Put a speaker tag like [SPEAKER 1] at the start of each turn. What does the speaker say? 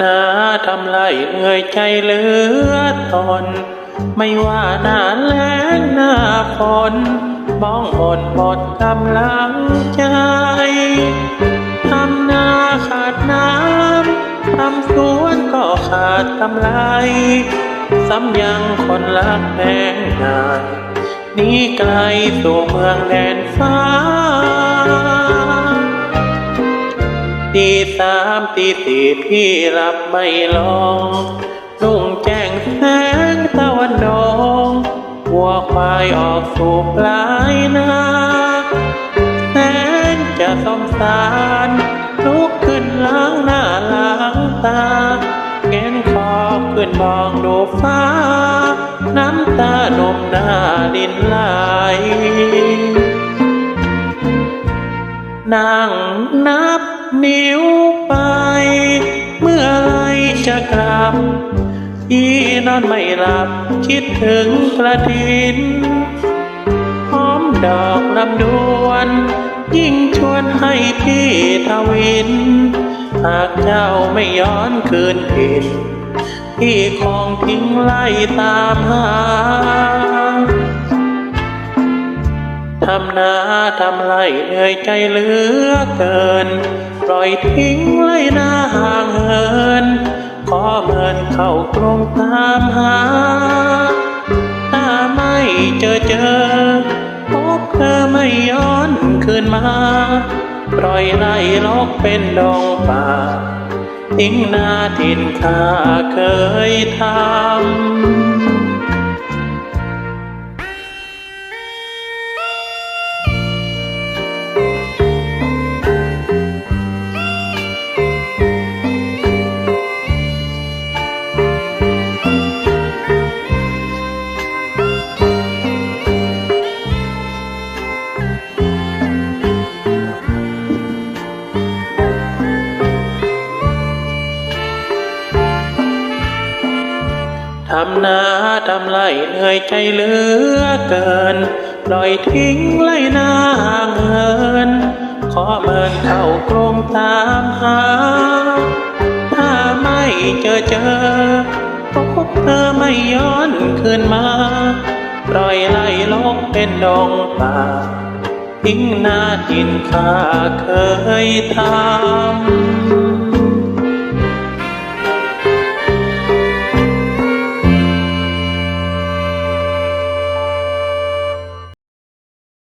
[SPEAKER 1] นาทำไรเหนื่อยใจเหลือทนไม่ว่าหน้าแล้งหน้าฝนมองหมดหมดกำลังใจทำนาขาดน้ำทำสวนก็ขาดกำไรซ้ำยังคนรักแพงนายนีไกลสู่เมืองแดนฟ้า สามตีสี่พี่รับไม่ลองนุ่งแจ้งแสงตะวันดงวัวควายออกสู่ปลายนาแสนจะสงสารลุกขึ้นล้างหน้าล้างตาเงนคอขึ้นมองดูฟ้า น้ำตาหนมหน้าดินไหลนั่งนับ นิ้วไป เมื่อไรจะกลับที่นอนไม่หลับ คิดถึงกระถินหอมดอกลำดวน ยิ่งชวนให้พี่ทวิน หากเจ้าไม่ย้อนคืนผิดพี่คงทิ้งไล่ตามหา ทำนาทำไรเหนื่อยใจเหลือเกิน ปล่อยทิ้งไรนาห่างเหิน ขอเมินเข้ากรงตามหา ถ้าไม่เจอเจอ พบเธอไม่ย้อนคืนมา ปล่อยไล่ลกเป็นดงป่า ทิ้งนาทินข้าเคยทำ ทำนาทำไรเหนื่อยใจเหลือเกิน ปล่อยทิ้งไรนาห่างเหิน ขอเมินเข้ากรงตามหา ถ้าไม่เจอเจอพบเธอไม่ย้อนคืนมา ปล่อยไล่ลกเป็นดงป่าทิ้งหน้าทินข้าเคยทำ